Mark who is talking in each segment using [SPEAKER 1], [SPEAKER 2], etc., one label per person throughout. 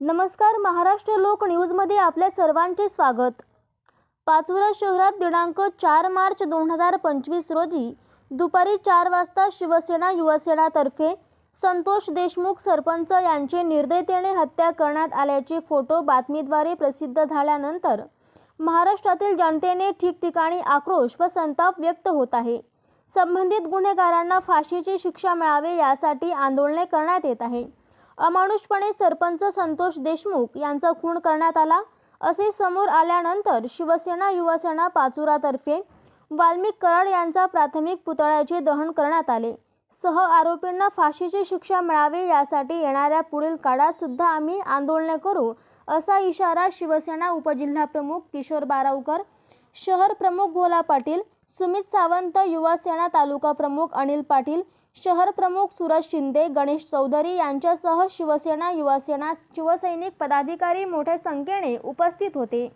[SPEAKER 1] नमस्कार महाराष्ट्र लोक न्यूजमध्ये आपल्या सर्वांचे स्वागत. पाचोरा शहरात दिनांक चार मार्च दोन हजार पंचवीस रोजी दुपारी चार वाजता शिवसेना युवासेनातर्फे संतोष देशमुख सरपंच यांची निर्दयतेने हत्या करण्यात आल्याचे फोटो बातमीद्वारे प्रसिद्ध झाल्यानंतर महाराष्ट्रातील जनतेने ठिकठिकाणी आक्रोश व संताप व्यक्त होत आहे. संबंधित गुन्हेगारांना फाशीची शिक्षा मिळावे यासाठी आंदोलने करण्यात येत आहे. अमानुषपणे सरपंच संतोष देशमुख यांचा खून करण्यात आला. असे समोर आल्यानंतर शिवसेना युवासेना पाचुरातर्फे वाल्मिक कराड यांचा प्राथमिक पुतळ्याचे दहन करण्यात आले. सह आरोपींना फाशीची शिक्षा मिळावी यासाठी येणाऱ्या पुढील काळात सुद्धा आम्ही आंदोलने करू असा इशारा शिवसेना उपजिल्हाप्रमुख किशोर बारावकर शहर प्रमुख भोला पाटील सुमित सावंत युवासेना तालुका प्रमुख अनिल पाटील शहर प्रमुख सूरज शिंदे गणेश चौधरी यांच्यासह शिवसेना युवासेना शिवसैनिक पदाधिकारी मोठ्या संख्येने उपस्थित होते.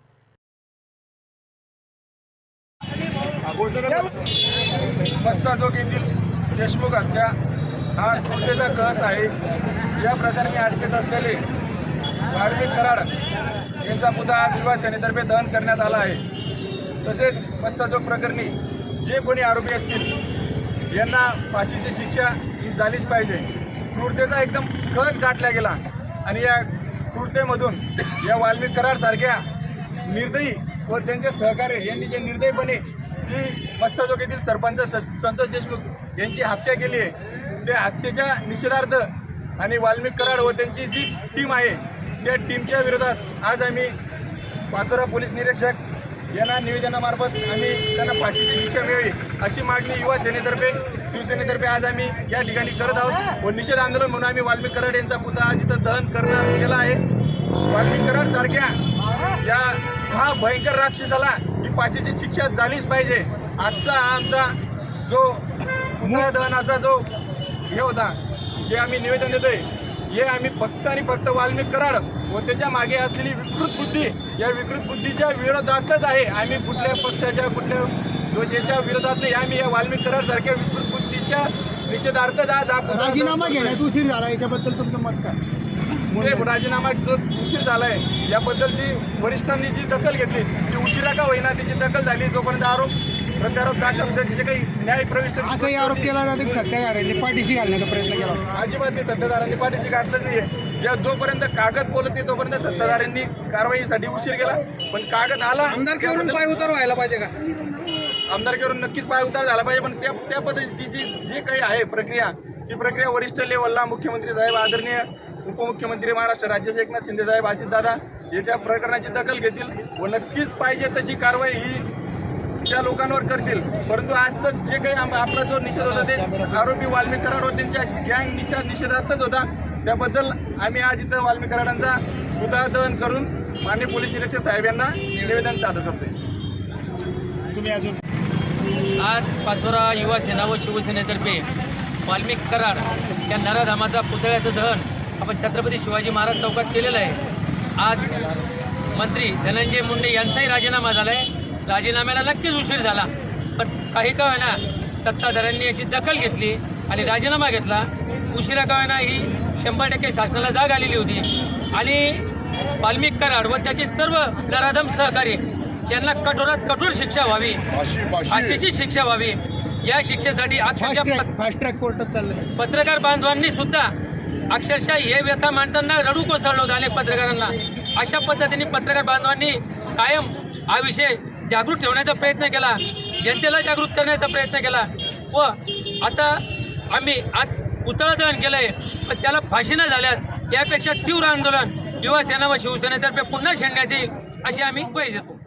[SPEAKER 2] बस्साजोग येथील देशमुख हत्या हा कृत्येचा कस आहे? या प्रकरणी अटकेत असलेले वाल्मिक कराड यांचा मुद्दा आज युवासेनेतर्फे दहन करण्यात आला आहे. तसेच बस्साजोग प्रकरणी जे कोणी आरोपी असतील यांना फाशीची शिक्षा ही झालीच पाहिजे. क्रूरतेचा एकदम कस गाठला गेला. आणि या क्रूरतेमधून या वाल्मिक कराडसारख्या निर्दयी व त्यांचे सहकार्य यांनी जे निर्दयीपणे जी मत्स्यजोग येथील सरपंच स- संतोष देशमुख यांची हत्या केली आहे त्या हत्येच्या निषेधार्थ आणि वाल्मिक कराड व त्यांची जी टीम आहे त्या टीमच्या विरोधात आज आम्ही पाचोरा पोलीस निरीक्षक यांना निवेदनामार्फत आम्ही त्यांना फाशीची शिक्षा मिळावी अशी मागणी युवा सेनेतर्फे शिवसेनेतर्फे आज आम्ही या ठिकाणी करत आहोत. व निषेध आंदोलन म्हणून आम्ही वाल्मिक कराड यांचा पुतळा आज इथं दहन करणं केला आहे. वाल्मिक कराड सारख्या या हा भयंकर राक्षसाला ही फाशीची शिक्षा झालीच पाहिजे. आजचा आमचा जो पुतळा दहनाचा जो हे होता जे आम्ही निवेदन देतोय हे आम्ही फक्त आणि फक्त वाल्मिक कराड व त्याच्यामागे असलेली विकृत बुद्धी या विकृत बुद्धीच्या विरोधातच आहे आम्ही कुठल्या पक्षाच्या कुठल्या दोषाच्या विरोधात नाही आम्ही या वाल्मिक कराड सारख्या विकृत बुद्धीच्या निषेधार्थच आज पुतळा
[SPEAKER 3] राजीनामा. घेण्यात उशीर झाला याच्याबद्दल तुमचं मत काय
[SPEAKER 2] राजीनामा जो उशीर झालाय याबद्दल जी वरिष्ठांनी जी दखल घेतली ती उशिरा का होईना तिची दखल झाली जोपर्यंत आरोप प्रत्यारोप दाखल जे काही न्याय प्रविष्ट
[SPEAKER 3] असाही आरोप केला जातो की सत्यागारांनी पाठीशी घालण्याचा प्रयत्न केला. होता.
[SPEAKER 2] अजिबात नाही सत्ताधाऱ्यांनी पाठीशी घातलंच नाहीये. ज्या जोपर्यंत कागद बोलत नाही तोपर्यंत सत्ताधाऱ्यांनी कारवाईसाठी उशीर केला. पण कागद आला त्याबद्दल-
[SPEAKER 4] पाय उतार व्हायला पाहिजे का?
[SPEAKER 2] आमदारकीवरून नक्कीच पाय उतार झाला पाहिजे पण त्या त्या पद्धतीची जी काही आहे प्रक्रिया ती प्रक्रिया वरिष्ठ लेवलला मुख्यमंत्री साहेब आदरणीय उपमुख्यमंत्री महाराष्ट्र राज्याचे एकनाथ शिंदे साहेब अजितदादा हे त्या प्रकरणाची दखल घेतील व नक्कीच पाहिजे तशी कारवाई ही त्या लोकांवर करतील परंतु आजचं जे काही आम- आपला जो निषेध होता ते आरोपी वाल्मिक कराड त्यांच्या गँगच्या निषेधार्थच होता. त्याबद्दल आम्ही आज इथं वाल्मिक कराडांचा पुतळा दहन करून माननीय पोलीस निरीक्षक साहेब यांना निवेदन सादर करतोय.
[SPEAKER 3] तुम्ही अजून?
[SPEAKER 4] आज पाचोरा युवा सेना व शिवसेनेतर्फे वाल्मिक कराड या नराधामाचा पुतळ्याचं दहन आपण छत्रपती शिवाजी महाराज चौकात केलेलं आहे. आज मंत्री धनंजय मुंडे यांचाही राजीनामा झाला आहे राजीनाम्याला नक्कीच उशीर झाला. पण काही का होईना सत्ताधाऱ्यांनी याची दखल घेतली आणि राजीनामा घेतला. उशिरा का होईना ही शंभर टक्के शासनाला जाग आलेली होती. आणि वाल्मिक कराड व त्याचे सर्व नराधम सहकारी यांना कठोरात कठोर शिक्षा व्हावी. फाशीची शिक्षा व्हावी. या शिक्षेसाठी अक्षरशः पत्रकार बांधवांनी सुद्धा अक्षरशः हे व्यथा मांडताना रडू कोसळलं होतं अनेक पत्रकारांना. अशा पद्धतीने पत्रकार बांधवांनी कायम हा विषय जागृत ठेवण्याचा प्रयत्न केला. जनतेला जागृत करण्याचा प्रयत्न केला. व आता आम्ही आज पुतळा दहन केलं आहे पण त्याला फाशी न झाल्यास यापेक्षा तीव्र आंदोलन युवा सेना व शिवसेनेतर्फे पुन्हा छेडण्यात येईल अशी आम्ही ग्वाही देतो.